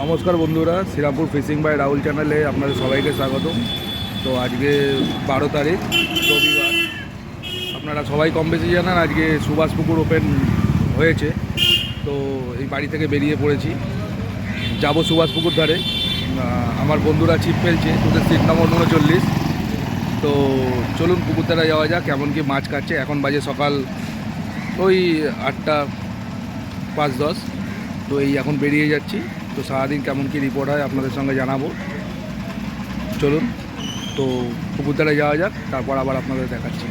নমস্কার বন্ধুরা, Serampore fishing by Rahul চ্যানেলে আপনাদের সবাইকে স্বাগত তো আজকে বারো তারিখ, রবিবার। আপনারা সবাই কম বেশি জানান, আজকে সুভাষ পুকুর ওপেন হয়েছে। তো এই বাড়ি থেকে বেরিয়ে পড়েছি। যাব সুভাষ পুকুর ধারে। আমার বন্ধুরা ছিপ ফেলছে, তোদের সিট নম্বর উনচল্লিশ। তো চলুন পুকুর ধারে যাওয়া যাক, কেমন কি মাছ কাটছে। এখন বাজে সকাল ওই আটটা পাঁচ দশ। তো এই এখন বেরিয়ে যাচ্ছি। তো সারাদিন কেমন কি রিপোর্ট হয় আপনাদের সঙ্গে জানাব। চলুন, তো পুকুরতলা যাওয়া যাক, তারপর আবার আপনাদের দেখাচ্ছি।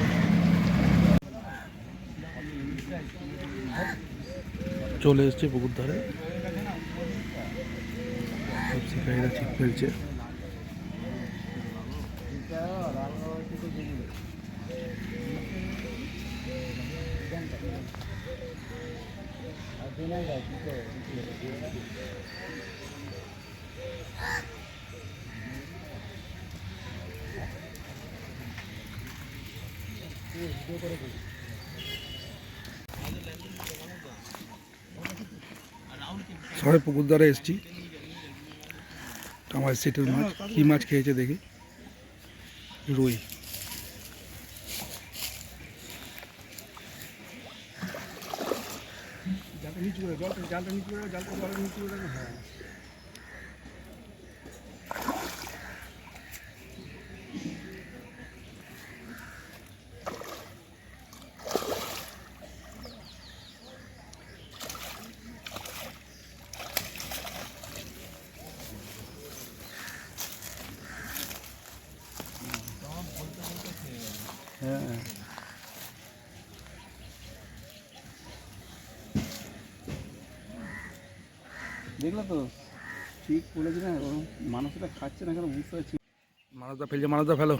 চলে এসছে পুকুর ধারে। শিকারীরা ছিপ ফেলছে সবাই পুকুর দ্বারা এসছি। আমার সিটের মাছ, কী মাছ খেয়েছে দেখি। রুই। জালটা নিচু গরম জালটা নিচু জাল তো হ্যাঁ। দেখলে তো ঠিক বলেছি না মানুষটা খাচ্ছে না কেন, বুঝতে পারছি মানুষটা ফেলছে মানবদা ফেলো।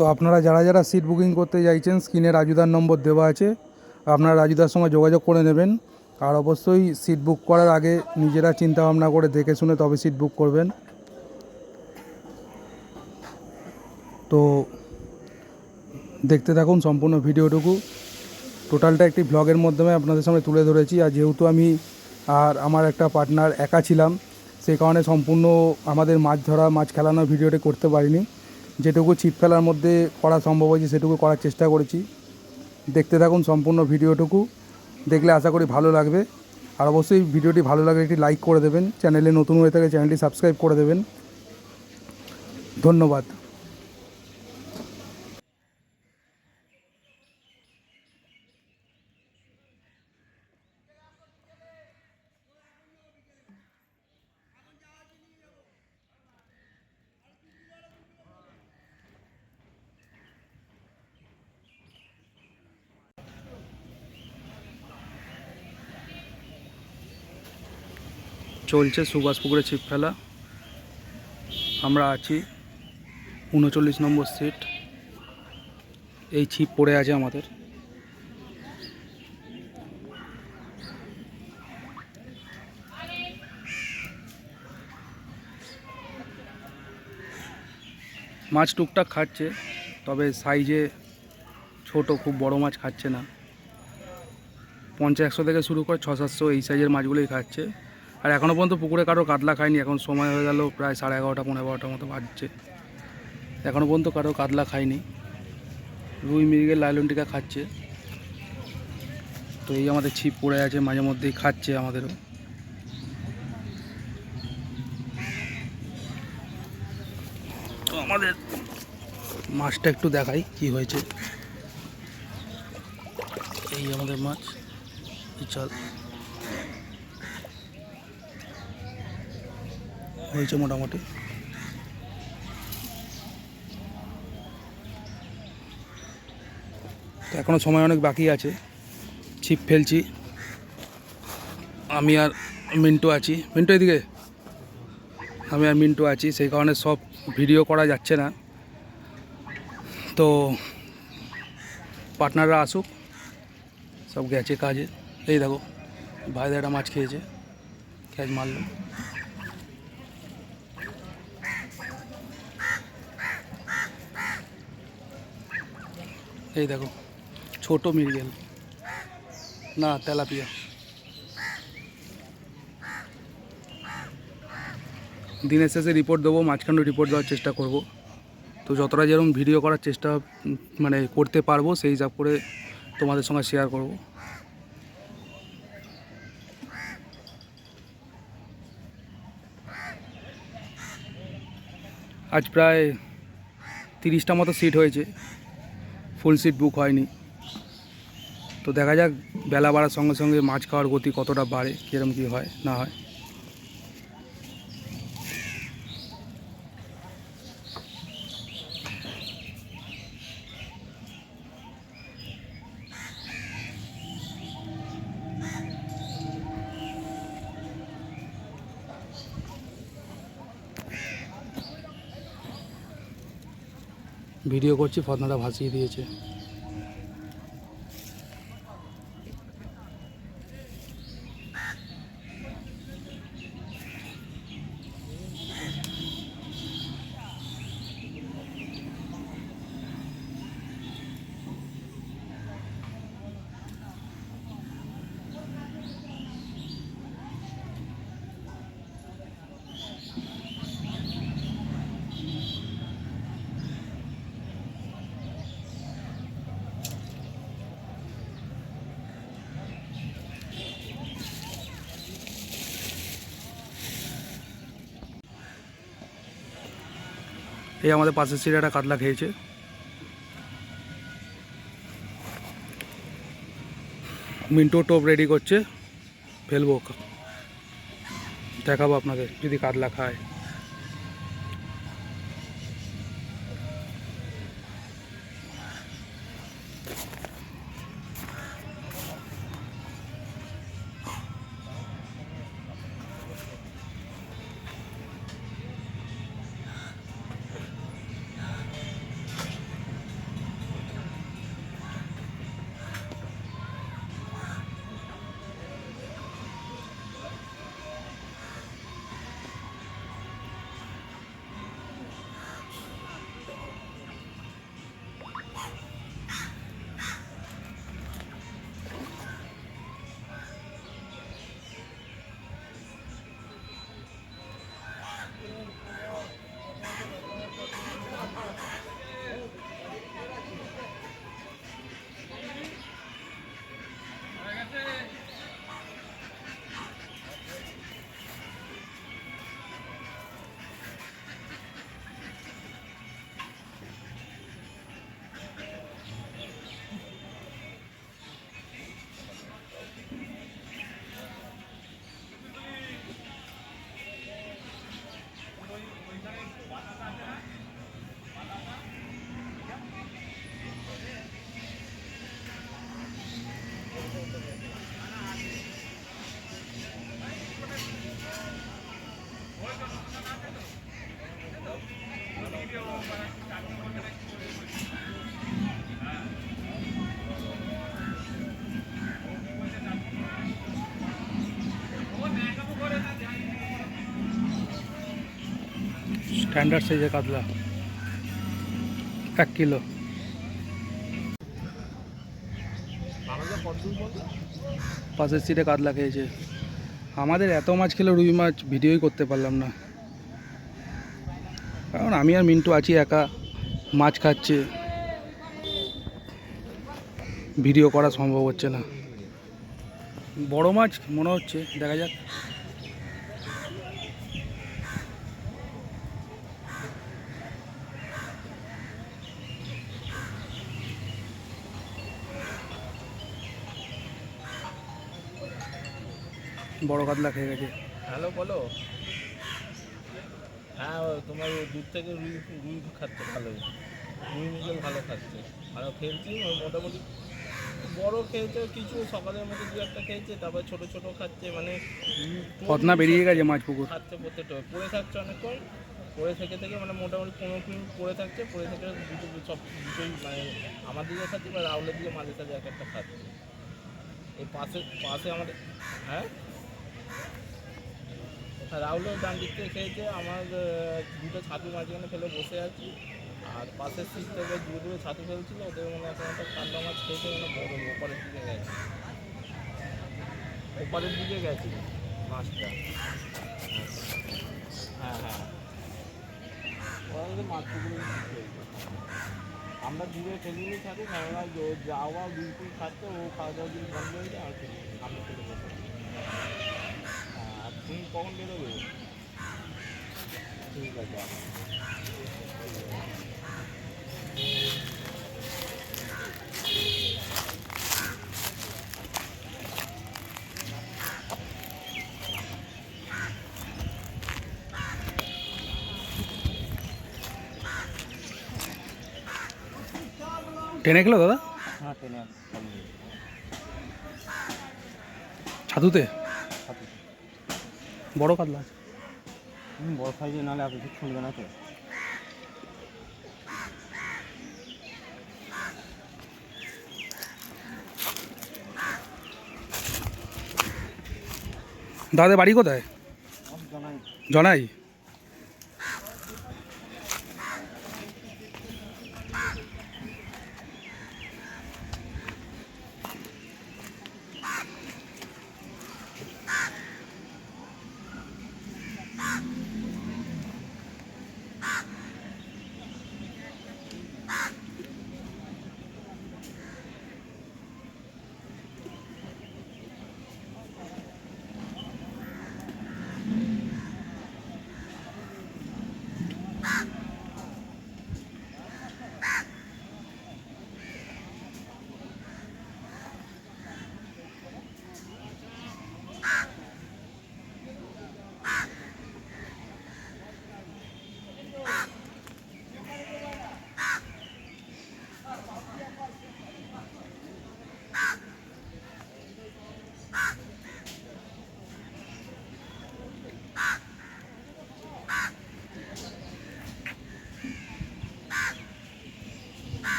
তো আপনারা যারা যারা সিট বুকিং করতে চাইছেন স্ক্রিনে রাজুদার নম্বর দেওয়া আছে, আপনারা রাজুদার সঙ্গে যোগাযোগ করে নেবেন। আর অবশ্যই সিট বুক করার আগে নিজেরা চিন্তা ভাবনা করে দেখে শুনে তবে সিট বুক করবেন। তো দেখতে থাকুন সম্পূর্ণ ভিডিওটুকু। টোটালটা একটি ব্লগের মাধ্যমে আপনাদের সামনে তুলে ধরেছি। আর যেহেতু আমি আর আমার একটা পার্টনার একা ছিলাম সেই কারণে সম্পূর্ণ আমাদের মাছ ধরা, মাছ খেলানোর ভিডিওটি করতে পারিনি। যেটুকু ছিপ ফেলার মধ্যে করা সম্ভব হয়েছে, সেটুকু করার চেষ্টা করেছি। দেখতে থাকুন সম্পূর্ণ ভিডিওটুকু। দেখলে আশা করি ভালো লাগবে। আর অবশ্যই ভিডিওটি ভালো লাগলে একটি লাইক করে দেবেন। চ্যানেলে নতুন হয়ে থাকে, চ্যানেলটি সাবস্ক্রাইব করে দেবেন। ধন্যবাদ। চলছে সুভাষ পুকুরে ছিপ ফেলা। আমরা আছি উনচল্লিশ নম্বর সিট এই ছিপ পড়ে আছে আমাদের। মাছ টুকটাক খাচ্ছে, তবে সাইজে ছোট খুব বড় মাছ খাচ্ছে না। পঞ্চাশ একশো থেকে শুরু করে ছ সাতশো এই সাইজের মাছগুলোই খাচ্ছে। আর এখনও পর্যন্ত পুকুরে কারও কাতলা খায়নি, এখন সময় হয়ে গেল প্রায় সাড়ে এগারোটা পনেরো এগারোটার মতো বাজছে। এখনও পর্যন্ত কারও কাতলা খায়নি। রুই মিরিগের লাইলনটিকা খাচ্ছে। তো এই আমাদের ছিপ পড়ে আছে, মাঝে মধ্যেই খাচ্ছে আমাদেরও। তো আমাদের মাছটা একটু দেখাই কি হয়েছে। এই আমাদের মাছ। চল। হয়েছে মোটামুটি। তো এখনও সময় অনেক বাকি আছে। ছিপ ফেলছি। আমি আর মিন্টু আছি। মিন্টু এদিকে? আমি আর মিন্টু আছি। সেই কারণে সব ভিডিও করা যাচ্ছে না। তো পার্টনাররা আসুক। সব গেছে কাজে। এই দেখো ভাইদের একটা মাছ খেয়েছে। ক্যাচ মারলো। এই দেখো, ছোট মৃগেল। না, তেলাপিয়া। দিনের শেষে রিপোর্ট দেবো, মাঝখানে রিপোর্ট দেওয়ার চেষ্টা করব। তো যতটা যেরকম ভিডিও করার চেষ্টা মানে করতে পারব, সেই হিসাব করে তোমাদের সঙ্গে শেয়ার করব। আজ প্রায় তিরিশটা মতো সিট হয়েছে। ফুল সিট বুক হয়নি। তো দেখা যাক, বেলা বাড়ার সঙ্গে সঙ্গে মাছ খাওয়ার গতি কতটা বাড়ে কীরকম কী হয়, না হয়। ভিডিও করছি ফতনাটা ভাসিয়ে দিয়েছে। এই আমাদের পাশের সিটে একটা কাতলা খেয়েছে। মিন্টু টোপ রেডি করছে। ফেলব, দেখাবো আপনাদের, যদি কাতলা খায়। স্ট্যান্ডার্ড সাইজের কাতলা। এক কিলো। পাশের সিটে কাতলা খেয়েছে। আমাদের এত মাছ খেলে রুই মাছ ভিডিওই করতে পারলাম না। কারণ আমি আর মিন্টু আছি একা, মাছ খাচ্ছে। ভিডিও করা সম্ভব হচ্ছে না। বড় মাছ মনে হচ্ছে, দেখা যাক। বড় কাতলা খেয়ে গেছে। হ্যালো বলো। হ্যাঁ তোমার ওই দূর থেকে রুই রুই খাচ্ছে ভালোই। রুই মিগেল ভালো খাচ্ছে। ভালো খেলছি ও মোটামুটি বড় খেয়েছে কিছু সকালের মধ্যে দু একটা খেয়েছে তারপর ছোট ছোট খাচ্ছে মানে উম, বেরিয়ে গেছে মাছ পুকুর। খাচ্ছে প্রত্যেকটা পড়ে থাকছে অনেকক্ষণ পড়ে থেকে থেকে মানে মোটামুটি পনেরো মিনিট পড়ে থাকছে পড়ে থেকে দুটো সব দুটোই মানে আমার দিকে খাচ্ছে বা রাউলের দিকে মাঝে সাঝে এক একটা খাচ্ছে। এই পাশে পাশে আমাদের হ্যাঁ, রাহুলও ডান দিক থেকে খেয়েছে, আমার দুটো ছাতু মাঝখানে ফেলে বসে আছি। আর পাশের সিট থেকে দূরে দূরে ছাতু ফেলছিল, ওদের মানে এখন একটা কান্ডা মাছ খেয়েছে মানে বড় ওপারের দিকে গেছে। ওপারের দিকে গেছে মাছটা। হ্যাঁ হ্যাঁ। ওরা মাছ আমরা দূরে ফেলিনি থাকি কেননা যাওয়া বিলকুল খাচ্ছে, ও খাওয়া দাওয়া দিন বন্ধ হয়ে যায়, আর খেলি আমরা খেলে তুমি কখন বেরোবে? ঠিক আছে। টেনে গেলো দাদা? হ্যাঁ ট্রেনে ছাতুতে? বড় কাতলা আছে। বড় সাইজে নাহলে আপনি কিছু শুনবে না তো। দাদা বাড়ি কোথায়? জনাই। জনাই?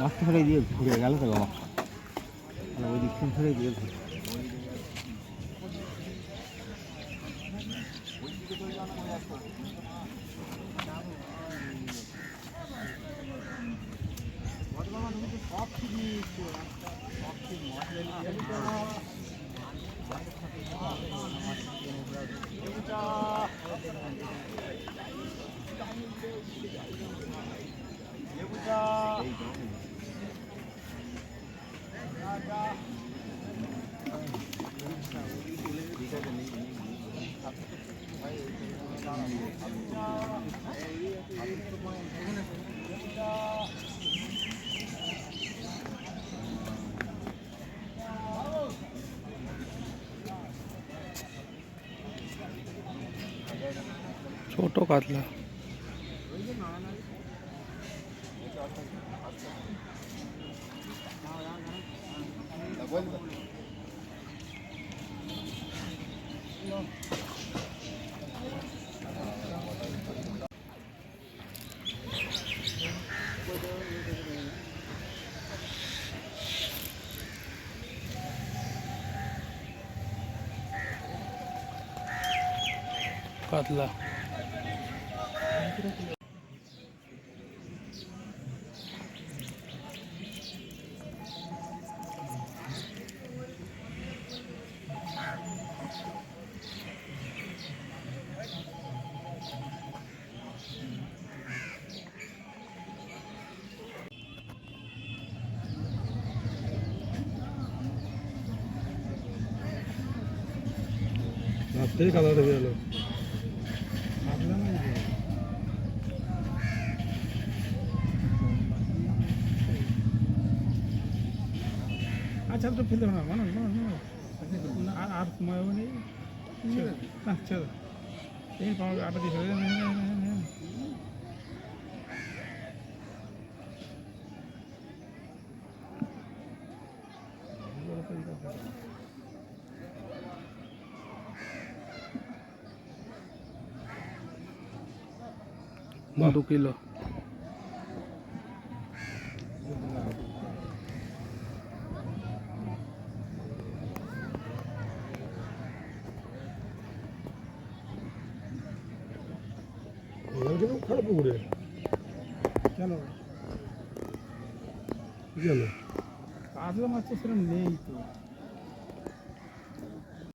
মাছটা ফেলে দিয়ে ঘুরে গেল তো বাবা। ওই দিক থেকে ফেলে দিয়ে ঘুরে। Wonderful. छोटो कातला Katlah. রাত্রেই কাদা আচ্ছা তো ফেলতে না মানুষ মানুষ মানুষ আর আর সময় হবে নেই না চলো এই পাওয়া আটা দিয়ে ফেলে দু কিলো।